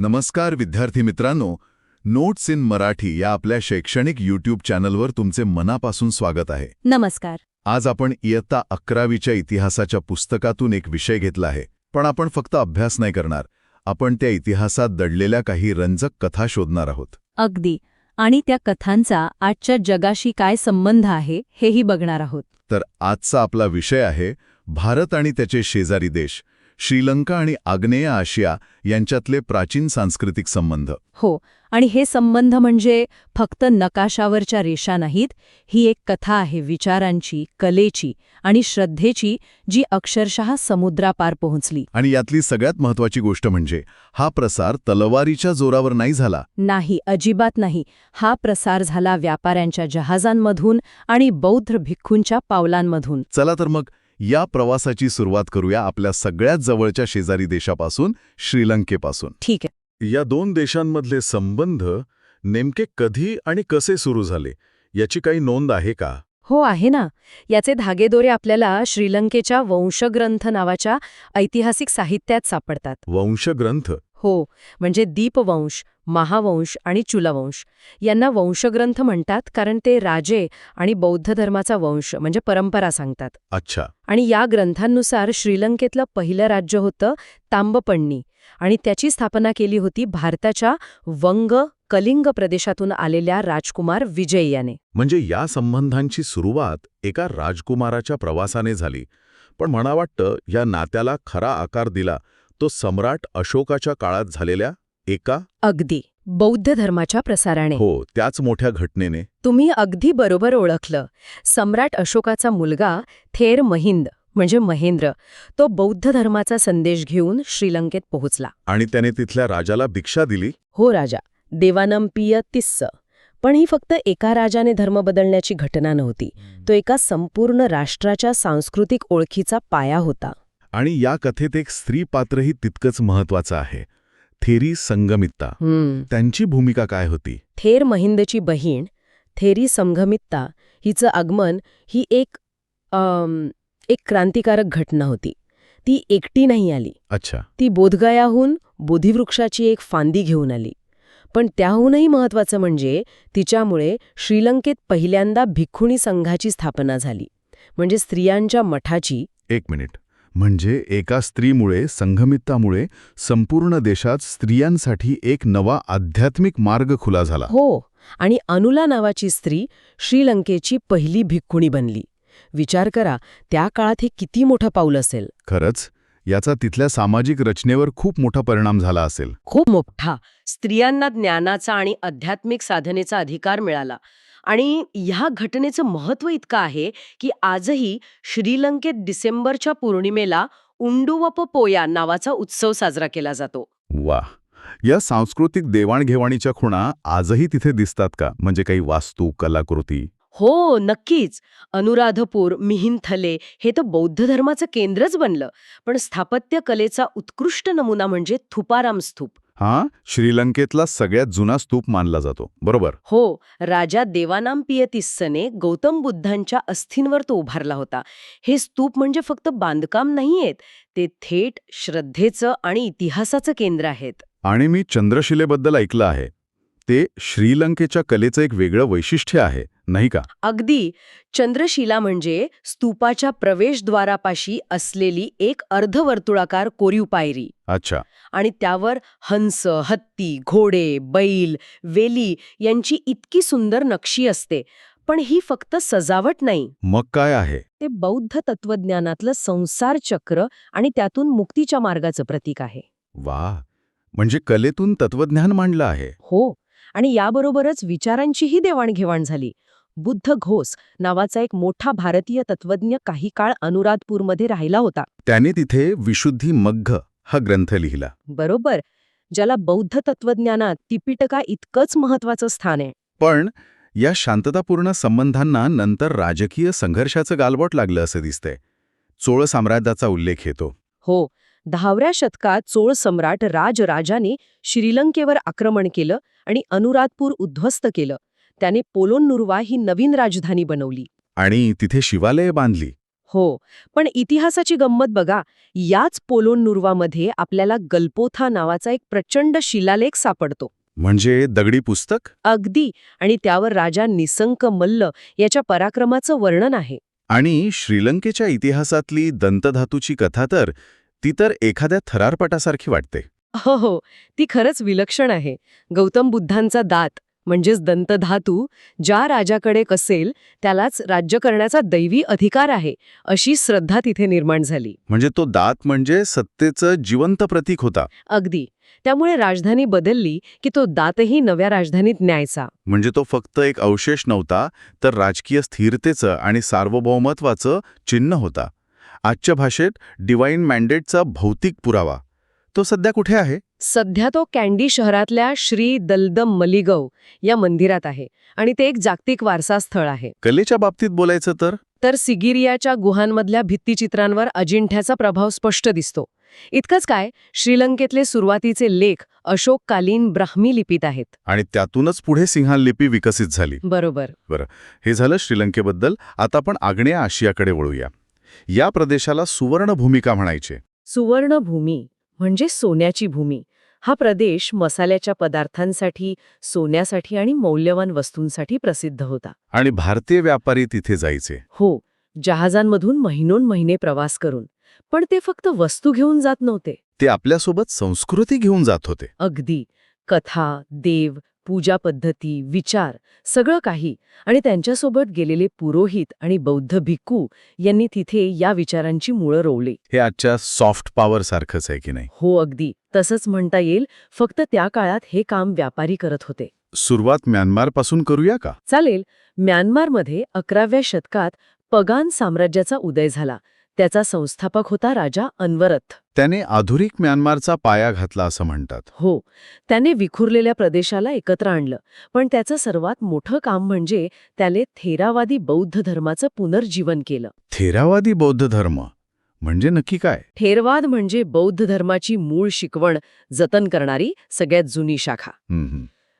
नमस्कार विद्यार्थी मित्रांनो नोट्स इन मराठी या आपल्या शैक्षणिक यूट्यूब चॅनलवर तुमचे मनापासून स्वागत आहे. नमस्कार. आज आपण इयत्ता अकरावीच्या इतिहासाच्या पुस्तकातून एक विषय घेतला आहे पण आपण फक्त अभ्यास नाही करणार आपण त्या इतिहासात दडलेल्या काही रंजक कथा शोधणार आहोत. अगदी. आणि त्या कथांचा आजच्या जगाशी काय संबंध आहे हेही बघणार आहोत. तर आजचा आपला विषय आहे भारत आणि त्याचे शेजारी देश श्रीलंका आणि आग्नेय आशिया यांच्यातले प्राचीन सांस्कृतिक संबंध. हो आणि हे संबंध म्हणजे फक्त नकाशावरच्या रेषा नाहीत ही एक कथा आहे विचारांची कलेची आणि श्रद्धेची जी अक्षरशः समुद्रापार पोहोचली. आणि यातली सगळ्यात महत्वाची गोष्ट म्हणजे हा प्रसार तलवारीच्या जोरावर नाही झाला. नाही अजिबात नाही. हा प्रसार झाला व्यापाऱ्यांच्या जहाजांमधून आणि बौद्ध भिक्खूंच्या पावलांमधून. चला तर मग या प्रवासाची सुरुवात करूया आपल्या सगळ्यात जवळच्या शेजारी देशापासून श्रीलंकेपासून. ठीक आहे. या दोन देशांमधले संबंध नेमके कधी आणि कसे सुरू झाले याची काही नोंद आहे का? हो आहे ना. याचे धागेदोरे आपल्याला श्रीलंकेच्या वंशग्रंथ नावाच्या ऐतिहासिक साहित्यात सापडतात. वंशग्रंथ? हो म्हणजे दीपवंश महावंश आणि चुलवंश. यांना वंशग्रंथ म्हणतात कारण ते राजे आणि बौद्ध धर्माचा वंश म्हणजे परंपरा सांगतात. अच्छा. आणि या ग्रंथांनुसार श्रीलंकेतलं पहिलं राज्य होतं तांबपण्णी आणि त्याची स्थापना केली होती भारताच्या वंग कलिंग प्रदेशातून आलेल्या राजकुमार विजय याने म्हणजे या संबंधांची सुरुवात एका राजकुमाराच्या प्रवासाने झाली. पण म्हणा वाटतं या नात्याला खरा आकार दिला तो सम्राट अशोकाच्या काळात झालेल्या एका अगदी बौद्ध धर्माच्या प्रसाराने. हो त्याच मोठ्या घटनेने. तुम्ही अगदी बरोबर ओळखलं. सम्राट अशोकाचा मुलगा थेर महिंद म्हणजे महेंद्र तो बौद्ध धर्माचा संदेश घेऊन श्रीलंकेत पोहोचला. आणि त्याने तिथल्या राजाला भिक्षा दिली? हो राजा. देवानंपिय तिस्स. पण ही फक्त एका राजाने धर्म बदलण्याची घटना नव्हती. तो एका संपूर्ण राष्ट्राच्या सांस्कृतिक ओळखीचा पाया होता. आणि या कथेत एक स्त्री पात्रही तितकंच महत्वाचं आहे. थेरी संगमित्ता. त्यांची भूमिका काय होती? थेर महिंदची बहीण थेरी संघमित्ता हिचं आगमन ही एक अम, एक क्रांतिकारक घटना होती. ती एकटी नाही आली. अच्छा. ती बोधगयाहून बोधिवृक्षाची एक फांदी घेऊन आली. पण त्याहूनही महत्वाचं म्हणजे तिच्यामुळे श्रीलंकेत पहिल्यांदा भिक्खुणी संघाची स्थापना झाली. म्हणजे स्त्रियांच्या मठाची एक मिनिट. म्हणजे एका स्त्रीमुळे संघमित्तामुळे संपूर्ण देशात स्त्रियांसाठी एक नवा आध्यात्मिक मार्ग खुला झाला. हो आणि अनुला नावाची स्त्री श्रीलंकेची पहिली भिक्खुणी बनली. विचार करा त्या काळात हे किती मोठं पाऊल असेल? खरंच याचा तिथल्या सामाजिक रचनेवर खूप मोठा परिणाम झाला असेल. खूप मोठा. स्त्रियांना ज्ञानाचा आणि आध्यात्मिक साधनेचा अधिकार मिळाला. आणि ह्या घटनेचं महत्त्व इतकं आहे की आजही श्रीलंकेत डिसेंबरच्या पौर्णिमेला उंडुवप-पोया नावाचा उत्सव साजरा केला जातो. वा या सांस्कृतिक देवाणघेवाणीच्या खुणा आजही तिथे दिसतात का? म्हणजे काही वास्तू कलाकृती? हो नक्कीच. अनुराधपूर मिहिंथले हे तर बौद्ध धर्माचं केंद्रच बनलं. पण स्थापत्य कलेचा उत्कृष्ट नमुना म्हणजे थुपाराम स्तूप. हा? श्रीलंकेतला सगळ्यात जुना स्तूप मानला जातो. बरोबर? हो. राजा देवानांपियतिस्सने गौतम बुद्धांच्या अस्थींवर तो उभारला होता. हे स्तूप म्हणजे फक्त बांधकाम नाहीयेत ते थेट श्रद्धेचं आणि इतिहासाचं केंद्र आहेत. आणि मी चंद्रशिलेबद्दल ऐकलं आहे. ते श्रीलंकेच्या कलेचं एक वेगळं वैशिष्ट्य आहे. नाही का? अगदी. चंद्रशिला म्हणजे स्तूपाच्या प्रवेशद्वारापाशी असलेली एक अर्धवर्तुळाकार कोरीव पायरी अच्छा. आणि त्यावर हंस हत्ती घोडे बैल वेली यांची इतकी सुंदर नक्षी असते पण ही फक्त सजावट नाही. मग काय आहे? ते बौद्ध तत्वज्ञानातलं संसार चक्र आणि त्यातून मुक्तीच्या मार्गाचं प्रतीक आहे. वा! म्हणजे कलेतून तत्वज्ञान मांडलं आहे. हो. आणि याबरोबरच विचारांचीही देवाणघेवाण झाली. बुद्ध घोष नावाचा एक मोठा भारतीय तत्वज्ञ काही काळ अनुराधपूरमध्ये राहिला होता. त्याने तिथे विशुद्धी मग्घ हा ग्रंथ लिहिला. बरोबर. ज्याला बौद्ध तत्वज्ञानात तिपिटका इतकंच महत्वाचं स्थान आहे. पण या शांततापूर्ण संबंधांना नंतर राजकीय संघर्षाचं गालबोट लागलं असं दिसतंय. चोळ साम्राज्याचा उल्लेख येतो. हो. दहाव्या शतकात चोळ सम्राट राजराजाने श्रीलंकेवर आक्रमण केलं आणि अनुराधपूर उद्ध्वस्त केलं. त्याने पोलोन्नुर्वा ही नवीन राजधानी बनवली. आणि तिथे शिवालये बांधली. हो पण इतिहासाची गंमत बघा याच पोलोन्नुर्वामध्ये आपल्याला गल्पोथा नावाचा एक प्रचंड शिलालेख सापडतो. म्हणजे दगडी पुस्तक? अगदी आणि त्यावर राजा निसंक मल्ल याच्या पराक्रमाचं वर्णन आहे. आणि श्रीलंकेच्या इतिहासातली दंतधातूची कथा तर ती तर एखाद्या थरारपटासारखी वाटते. हो हो ती खरंच विलक्षण आहे. गौतम बुद्धांचा दात. म्हणजेच दंतधातू ज्या राजाकडे कसेल त्यालाच राज्य करण्याचा दैवी अधिकार आहे अशी श्रद्धा तिथे निर्माण झाली. म्हणजे तो दात म्हणजे सत्तेचं जिवंत प्रतीक होता. अगदी. त्यामुळे राजधानी बदलली की तो दातही नव्या राजधानीत न्यायचा. म्हणजे तो फक्त एक अवशेष नव्हता तर राजकीय स्थिरतेचं आणि सार्वभौमत्वाचं चिन्ह होता. आजच्या भाषेत डिवाईन मॅन्डेटचा भौतिक पुरावा. तो सध्या कुठे आहे? सध्या तो कॅन्डी शहरातल्या श्री दलदम मलिगव या मंदिरात आहे आणि ते एक जागतिक वारसा स्थळ आहे. कलेच्या बाबतीत बोलायचं तर? तर सिगिरियाच्या गुहांमधल्या भित्तिचित्रांवर अजिंठ्याचा प्रभाव स्पष्ट दिसतो. इतकंच काय श्रीलंकेतले सुरुवातीचे लेख अशोककालीन ब्राह्मी लिपीत आहेत. आणि त्यातूनच पुढे सिंहाल लिपी विकसित झाली. बरोबर. हे झालं श्रीलंकेबद्दल. आता आपण आग्नेय आशियाकडे वळूया. या प्रदेशाला सुवर्ण भूमिका म्हणायचे. सुवर्णभूमी म्हणजे सोन्याची भूमी. हा प्रदेश मसाल्याच्या पदार्थांसाठी सोन्यासाठी आणि मौल्यवान वस्तूंसाठी प्रसिद्ध होता. आणि भारतीय व्यापारी तिथे जायचे. हो जहाजांमधून महिनोन महिने प्रवास करून. पण ते फक्त वस्तू घेऊन जात नव्हते. ते आपल्यासोबत संस्कृती घेऊन जात होते. अगदी. कथा देव पूजा पद्धती विचार सगळं काही आणि त्यांच्यासोबत गेलेले पुरोहित आणि बौद्ध भिक्खू यांनी तिथे या विचारांची मुळं रोवली. हे आजच्या सॉफ्ट पॉवर सारखंच आहे की नाही? हो अगदी. तसंच म्हणता येईल फक्त त्या काळात हे काम व्यापारी करत होते. सुरुवात म्यानमारपासून करूया का? चालेल. म्यानमारमध्ये अकराव्या शतकात पगान साम्राज्याचा उदय झाला. त्याचा संस्थापक होता राजा अनवरत. त्याने आधुनिक म्यानमारचा पाया घातला असं म्हणतात. हो त्याने विखुरलेल्या प्रदेशाला एकत्र आणलं. पण त्याचं सर्वात मोठं काम म्हणजे त्याने थेरावादी बौद्ध धर्माचं पुनर्जीवन केलं. थेरावादी बौद्ध धर्म? म्हणजे नक्की काय? थेरवाद म्हणजे बौद्ध धर्माची मूळ शिकवण जतन करणारी सगळ्यात जुनी शाखा.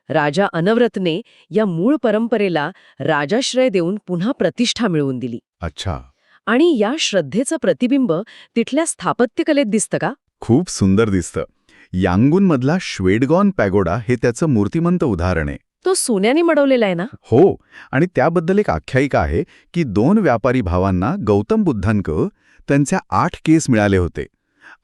राजा अनवरतने या मूळ परंपरेला राजाश्रय देऊन पुन्हा प्रतिष्ठा मिळवून दिली. अच्छा. आणि या श्रद्धेचं प्रतिबिंब तिथल्या स्थापत्यकलेत दिसतं का? खूप सुंदर दिसतं. यांगूनमधला श्वेडगॉन पॅगोडा हे त्याचं मूर्तिमंत उदाहरण आहे. तो सोन्याने मडवलेला आहे ना? हो आणि त्याबद्दल एक आख्यायिका आहे की दोन व्यापारी भावांना गौतम बुद्धांक त्यांच्या आठ केस मिळाले होते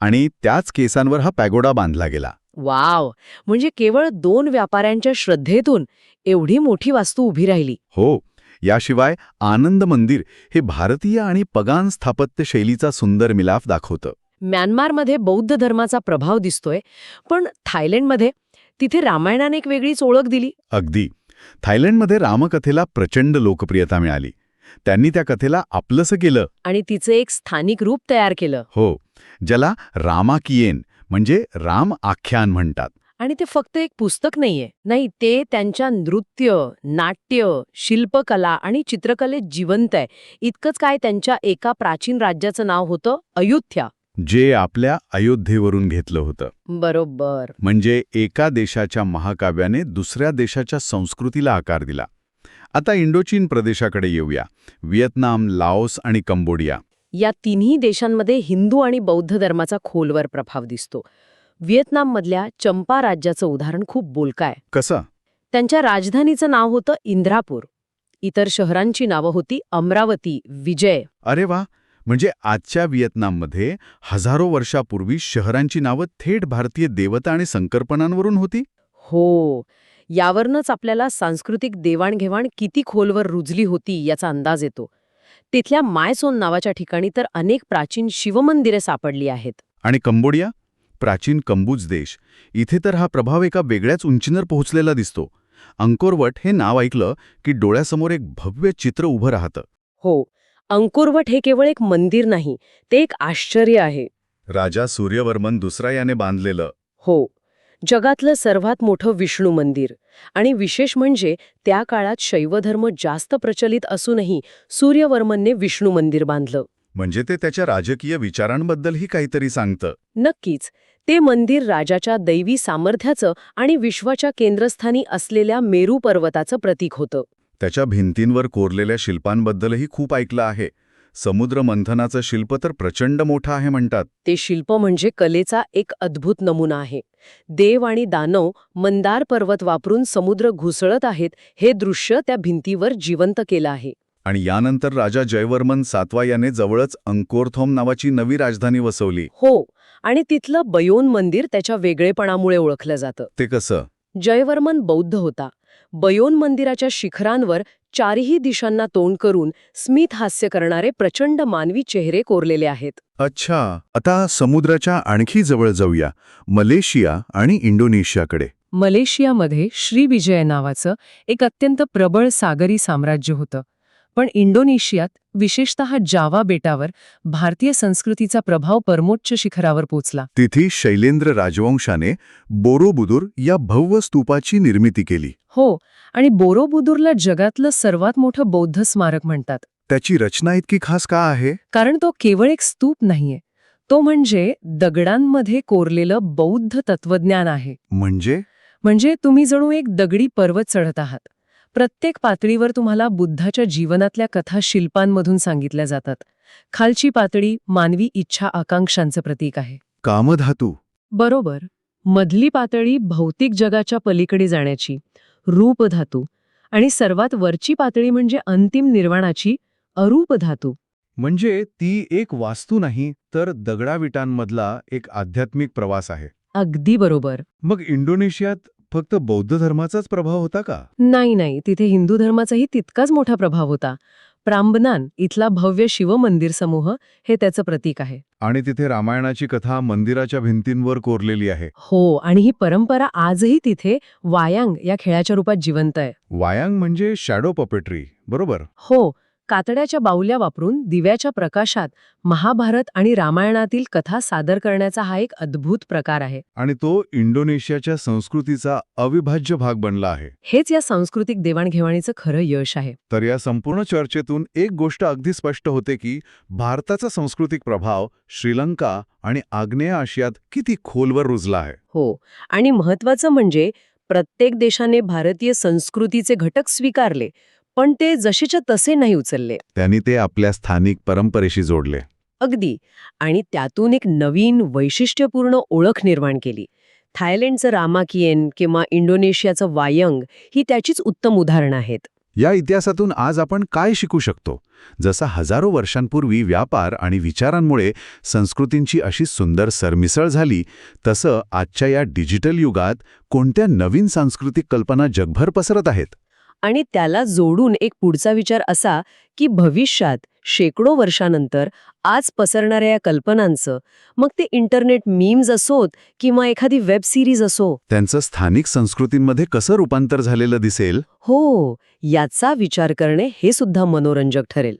आणि त्याच केसांवर हा पॅगोडा बांधला गेला. वाव! म्हणजे केवळ दोन व्यापाऱ्यांच्या श्रद्धेतून एवढी मोठी वास्तू उभी राहिली. हो याशिवाय आनंद मंदिर हे भारतीय आणि पगान स्थापत्य शैलीचा सुंदर मिलाफ दाखवतं. म्यानमारमध्ये बौद्ध धर्माचा प्रभाव दिसतोय पण थायलंडमध्ये तिथे रामायणाने एक वेगळीच ओळख दिली. अगदी. थायलंडमध्ये रामकथेला प्रचंड लोकप्रियता मिळाली. त्यांनी त्या कथेला आपलंसं केलं. आणि तिचं एक स्थानिक रूप तयार केलं. हो ज्याला रामाकियेन म्हणजे राम आख्यान म्हणतात. आणि ते फक्त एक पुस्तक नाहीये. नाही ते त्यांच्या नृत्य नाट्य शिल्पकला आणि चित्रकलेत जिवंत आहे. इतकंच काय त्यांच्या एका प्राचीन राज्याचं नाव होतं अयुथ्या जे आपल्या अयोध्येवरून घेतलं होतं. बरोबर. म्हणजे एका देशाच्या महाकाव्याने दुसऱ्या देशाच्या संस्कृतीला आकार दिला. आता इंडोचीन प्रदेशाकडे येऊया. व्हिएतनाम लाओस आणि कंबोडिया. या तिन्ही देशांमध्ये हिंदू आणि बौद्ध धर्माचा खोलवर प्रभाव दिसतो. व्हिएतनाममधल्या चंपा राज्याचं उदाहरण खूप बोलकं आहे कसं? त्यांच्या राजधानीचं नाव होतं इंद्रापूर. इतर शहरांची नावं होती अमरावती विजय. अरे वा! म्हणजे आजच्या व्हिएतनाममध्ये हजारो वर्षापूर्वी शहरांची नावं थेट भारतीय देवता आणि संकल्पनांवरून होती? हो. यावरनंच आपल्याला सांस्कृतिक देवाणघेवाण किती खोलवर रुजली होती याचा अंदाज येतो. तिथल्या मायसोन नावाच्या ठिकाणी तर अनेक प्राचीन शिवमंदिरे सापडली आहेत. आणि कंबोडिया? प्राचीन कंबूज देश. इथे तर हा प्रभाव एका वेगळ्याच उंचीवर पोहोचलेला दिसतो. अंकोरवट हे नाव ऐकलं की डोळ्यासमोर एक भव्य चित्र उभं राहतं. हो अंकुरवट हे केवळ एक मंदिर नाही ते एक आश्चर्य आहे. राजा सूर्यवर्मन दुसरा याने बांधलेलं. हो जगातलं सर्वात मोठं विष्णू मंदिर. आणि विशेष म्हणजे त्या काळात शैवधर्म जास्त प्रचलित असूनही सूर्यवर्मनने विष्णू मंदिर बांधलं. म्हणजे ते त्याच्या राजकीय विचारांबद्दलही काहीतरी सांगतं. नक्कीच ते मंदिर राजाच्या दैवी सामर्थ्याचं आणि विश्वाच्या केंद्रस्थानी असलेल्या मेरू पर्वताचं प्रतीक होतं. त्याच्या भिंतींवर कोरलेल्या शिल्पांबद्दलही खूप ऐकलं आहे. समुद्र मंथनाचं शिल्प तर प्रचंड मोठं आहे म्हणतात. ते शिल्प म्हणजे कलेचा एक अद्भुत नमुना आहे. देव आणि दानव मंदार पर्वत वापरून समुद्र घुसळत आहेत हे दृश्य त्या भिंतीवर जिवंत केलं आहे. आणि यानंतर राजा जयवर्मन सातवा याने जवळच अंकोरथोम नावाची नवी राजधानी वसवली. हो आणि तिथलं बयोन मंदिर त्याच्या वेगळेपणामुळे ओळखलं जातं. ते कसं? जयवर्मन बौद्ध होता. बयोन मंदिराच्या शिखरांवर चारही दिशांना तोंड करून स्मित हास्य करणारे प्रचंड मानवी चेहरे कोरलेले आहेत. अच्छा आता समुद्राच्या आणखी जवळ जाऊया मलेशिया आणि इंडोनेशियाकडे. मलेशियामध्ये श्रीविजय नावाचं एक अत्यंत प्रबळ सागरी साम्राज्य होतं. पण इंडोनेशियात विशेषतः जावा बेटावर भारतीय संस्कृतीचा प्रभाव परमोच्च शिखरावर पोचला. तिथे शैलेंद्र राजवंशाने बोरोबुदूर या भव्य स्तूपाची निर्मिती केली. हो आणि बोरोबुदूरला जगातलं सर्वात मोठं बौद्ध स्मारक म्हणतात. त्याची रचना इतकी खास का आहे? कारण तो केवळ एक स्तूप नाहीये. तो म्हणजे दगडांमध्ये कोरलेलं बौद्ध तत्वज्ञान आहे. म्हणजे? म्हणजे तुम्ही जणू एक दगडी पर्वत चढत आहात. प्रत्येक पातळीवर तुम्हाला बुद्धाच्या जीवनातल्या कथा शिल्पांमधून सांगितल्या जातात. खालची पातळी मानवी इच्छा आकांक्षांचं प्रतीक आहे. कामधातू. बरोबर. मधली पातळी भौतिक जगाच्या पलीकडे जाण्याची रूप धातू आणि सर्वात वरची पातळी म्हणजे अंतिम निर्वाणाची अरूप धातू म्हणजे ती एक वास्तू नाही तर दगडाविटांमधला एक आध्यात्मिक प्रवास आहे. अगदी बरोबर. मग इंडोनेशियात फक्त बौद्ध धर्माचाच प्रभाव होता का? नाही नाही. तिथे हिंदू धर्माचाही तितकाच मोठा प्रभाव होता. प्रांबनान इथला भव्य शिवमंदिर समूह हे त्याचं प्रतीक आहे. आणि तिथे रामायणाची कथा मंदिराच्या भिंतींवर कोरलेली आहे. हो आणि ही परंपरा आजही तिथे वायांग या खेळाच्या रूपात जिवंत आहे. वायांग म्हणजे शॅडो पपेट्री बरोबर? हो कातड्याच्या बाहुल्या वापरून दिव्याच्या प्रकाशात महाभारत आणि रामायणातील कथा सादर करण्याचा हा एक अद्भुत प्रकार आहे. आणि तो इंडोनेशियाच्या संस्कृतीचा अविभाज्य भाग बनला आहे. हेच या सांस्कृतिक देवाणघेवाणीचं खरं यश आहे. तर या संपूर्ण चर्चेतून एक गोष्ट अगदी स्पष्ट होते की भारताचा सांस्कृतिक प्रभाव श्रीलंका आणि आग्नेय आशियात किती खोलवर रुजला आहे. हो आणि महत्वाचं म्हणजे प्रत्येक देशाने भारतीय संस्कृतीचे घटक स्वीकारले पण ते जसेच्या तसे नाही उचलले. त्यांनी ते आपल्या स्थानिक परंपरेशी जोडले. अगदी. आणि त्यातून एक नवीन वैशिष्ट्यपूर्ण ओळख निर्माण केली. थायलंडचं रामाकियन किंवा इंडोनेशियाचं वायंग ही त्याचीच उत्तम उदाहरणं आहेत. या इतिहासातून आज आपण काय शिकू शकतो? जसा हजारो वर्षांपूर्वी व्यापार आणि विचारांमुळे संस्कृतींची अशी सुंदर सरमिसळ झाली तसं आजच्या या डिजिटल युगात कोणत्या नवीन सांस्कृतिक कल्पना जगभर पसरत आहेत? आणि त्याला जोडून एक पुढचा विचार असा की भविष्यात शेकडो वर्षानंतर आज पसरणाऱ्या या कल्पनांचं मग ते इंटरनेट मीम्स असोत किंवा एखादी वेब सिरीज असो. त्यांचं स्थानिक संस्कृतींमध्ये कसं रूपांतर झालेलं दिसेल? हो याचा विचार करणे हे सुद्धा मनोरंजक ठरेल.